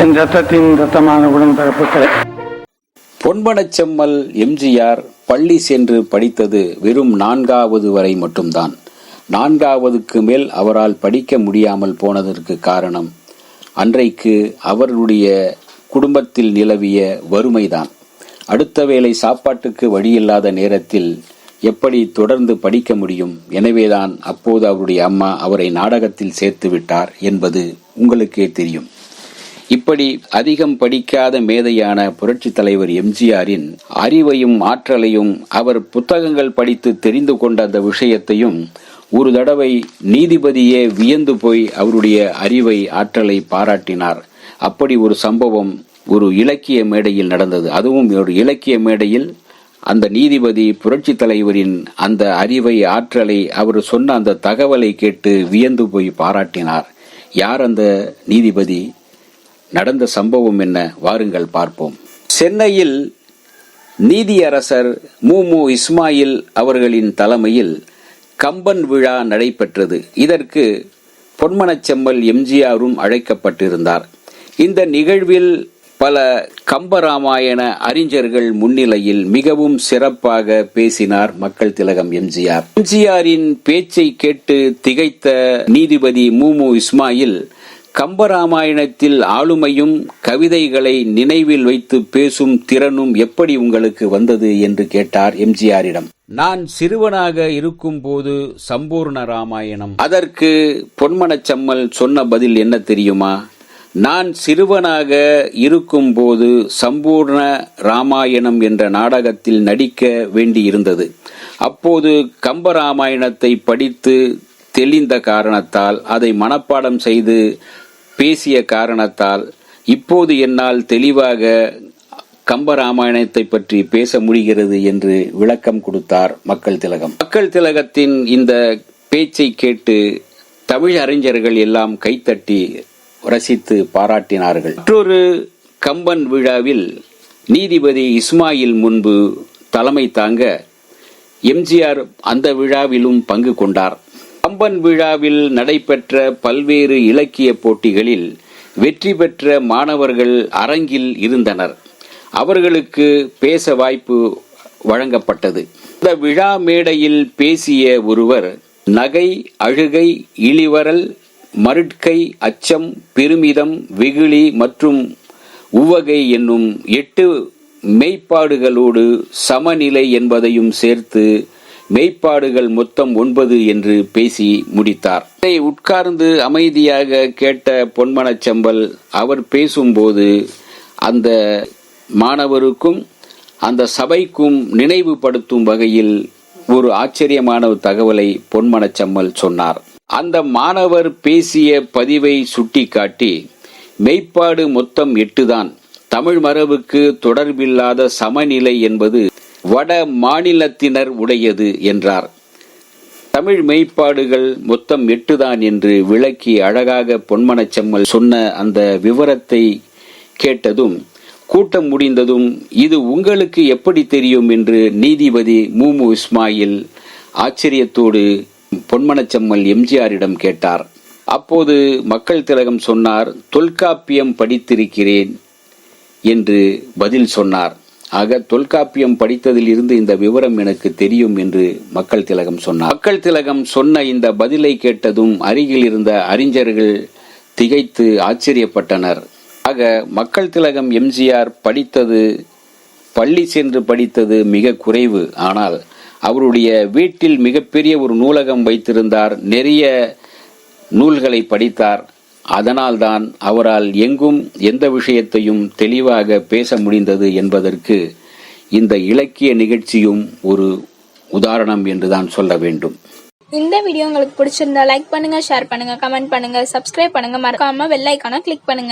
என் ரத்தத்தின் ரத்தமான உடன்பிறப்புகளே பொன்பனச்செம்மல் எம்ஜிஆர் பள்ளி சென்று படித்தது வெறும் நான்காவது வரை மட்டும்தான். நான்காவதுக்கு மேல் அவரால் படிக்க முடியாமல் போனதற்கு காரணம் அன்றைக்கு அவருடைய குடும்பத்தில் நிலவிய வறுமைதான். அடுத்த வேளை சாப்பாட்டுக்கு வழியில்லாத நேரத்தில் எப்படி தொடர்ந்து படிக்க முடியும் எனவேதான் அப்போது அவருடைய அம்மா அவரை நாடகத்தில் சேர்த்து விட்டார் என்பது உங்களுக்கே தெரியும். இப்படி அதிகம் படிக்காத மேதையான புரட்சி தலைவர் எம்ஜிஆரின் அறிவையும் ஆற்றலையும் அவர் புத்தகங்கள் படித்து தெரிந்து கொண்ட அந்த விஷயத்தையும் ஒரு தடவை நீதிபதியே வியந்து போய் அவருடைய அறிவை ஆற்றலை பாராட்டினார். அப்படி ஒரு சம்பவம் ஒரு இலக்கிய மேடையில் நடந்தது. அதுவும் ஒரு இலக்கிய மேடையில் அந்த நீதிபதி புரட்சி தலைவரின் அந்த அறிவை ஆற்றலை அவர் சொன்ன அந்த தகவலை கேட்டு வியந்து போய் பாராட்டினார். யார் அந்த நீதிபதி? நடந்த சம்பவம் என்ன? வாருங்கள் பார்ப்போம். சென்னையில் நீதியரசர் மு. இஸ்மாயில் அவர்களின் தலைமையில் கம்பன் விழா நடைபெற்றது. இதற்கு பொன்மனச்செம்மல் எம்ஜிஆரும் அழைக்கப்பட்டிருந்தார். இந்த நிகழ்வில் பல கம்பராமாயண அறிஞர்கள் முன்னிலையில் மிகவும் சிறப்பாக பேசினார் மக்கள் திலகம் எம்ஜிஆர். எம்ஜிஆரின் பேச்சை கேட்டு திகைத்த நீதிபதி மு. இஸ்மாயில் கம்பராமாயணத்தில் ஆளுமையும் கவிதைகளை நினைவில் வைத்து பேசும் திறனும் எப்படி உங்களுக்கு வந்தது என்று கேட்டார் எம்ஜிஆரிடம். நான் சிறுவனாக இருக்கும்போது சம்பூர்ண ராமாயணம். அதற்கு பொன்மனச்சம்மல் சொன்ன பதில் என்ன தெரியுமா? நான் சிறுவனாக இருக்கும்போது சம்பூர்ண ராமாயணம் என்ற நாடகத்தில் நடிக்க வேண்டியிருந்தது. அப்போது கம்பராமாயணத்தை படித்து தெளிந்த காரணத்தால் அதை மனப்பாடம் செய்து பேசிய காரணத்தால் இப்போது என்னால் தெளிவாக கம்பராமாயணத்தை பற்றி பேச முடிகிறது என்று விளக்கம் கொடுத்தார் மக்கள் திலகம். மக்கள் திலகத்தின் இந்த பேச்சை கேட்டு தமிழ் அறிஞர்கள் எல்லாம் கைத்தட்டி ரசித்து பாராட்டினார்கள். மற்றொரு கம்பன் விழாவில் நீதிபதி இஸ்மாயில் முன்பு தலைமை தாங்க எம்ஜிஆர் அந்த விழாவிலும் பங்கு கொண்டார். அம்பன் விழாவில் நடைபெற்ற பல்வேறு இலக்கிய போட்டிகளில் வெற்றி பெற்ற மாணவர்கள் அரங்கில் இருந்தனர். அவர்களுக்கு பேச வாய்ப்பு வழங்கப்பட்டது. இந்த விழா மேடையில் பேசிய ஒருவர் நகை அழுகை இழிவரல் மருட்கை அச்சம் பெருமிதம் வெகுளி மற்றும் உவகை என்னும் எட்டு மெய்ப்பாடுகளோடு சமநிலை என்பதையும் சேர்த்து மெய்ப்பாடுகள் மொத்தம் ஒன்பது என்று பேசி முடித்தார். இதை உட்கார்ந்து அமைதியாக கேட்ட பொன்மனச்சம்பல் அவர் பேசும்போது அந்த மாணவருக்கும் அந்த சபைக்கும் நினைவுபடுத்தும் வகையில் ஒரு ஆச்சரியமான ஒரு தகவலை பொன்மனச்சம்மல் சொன்னார். அந்த மாணவர் பேசிய பதிவை சுட்டிக்காட்டி மெய்ப்பாடு மொத்தம் எட்டுதான். தமிழ் மரபுக்கு தொடர்பில்லாத சமநிலை என்பது வட மாநிலத்தினர் உடையது என்றார். தமிழ் மெய்ப்பாடுகள் மொத்தம் எட்டுதான் என்று விளக்கி அழகாக பொன்மனச்செம்மல் சொன்ன அந்த விவரத்தை கேட்டதும் கூட்டம் முடிந்ததும் இது உங்களுக்கு எப்படி தெரியும்? என்று நீதிபதி மூமு இஸ்மாயில் ஆச்சரியத்தோடு பொன்மனச்செம்மல் எம்ஜிஆரிடம் கேட்டார். அப்போது மக்கள் திலகம் சொன்னார் தொல்காப்பியம் படித்திருக்கிறேன் என்று பதில் சொன்னார். ஆக தொல்காப்பியம் படித்ததில் இருந்து இந்த விவரம் எனக்கு தெரியும் என்று மக்கள் திலகம் சொன்னார். மக்கள் திலகம் சொன்ன இந்த பதிலை கேட்டதும் அருகில் இருந்த அறிஞர்கள் திகைத்து ஆச்சரியப்பட்டனர். ஆக மக்கள் திலகம் எம்ஜிஆர் படித்தது பள்ளி சென்று படித்தது மிக குறைவு. ஆனால் அவருடைய வீட்டில் மிகப்பெரிய ஒரு நூலகம் வைத்திருந்தார் நிறைய நூல்களை படித்தார். அதனால்தான் அவரால் எங்கும் எந்த விஷயத்தையும் தெளிவாக பேச முடிந்தது என்பதற்கு இந்த இலக்கிய நிகழ்ச்சியும் ஒரு உதாரணம் என்றுதான் சொல்ல வேண்டும். இந்த வீடியோ உங்களுக்கு பிடிச்சிருந்தா லைக் பண்ணுங்க ஷேர் பண்ணுங்க கமெண்ட் பண்ணுங்க சப்ஸ்கிரைப் பண்ணுங்க. மறக்காம வெள்ளைக்கான கிளிக் பண்ணுங்க.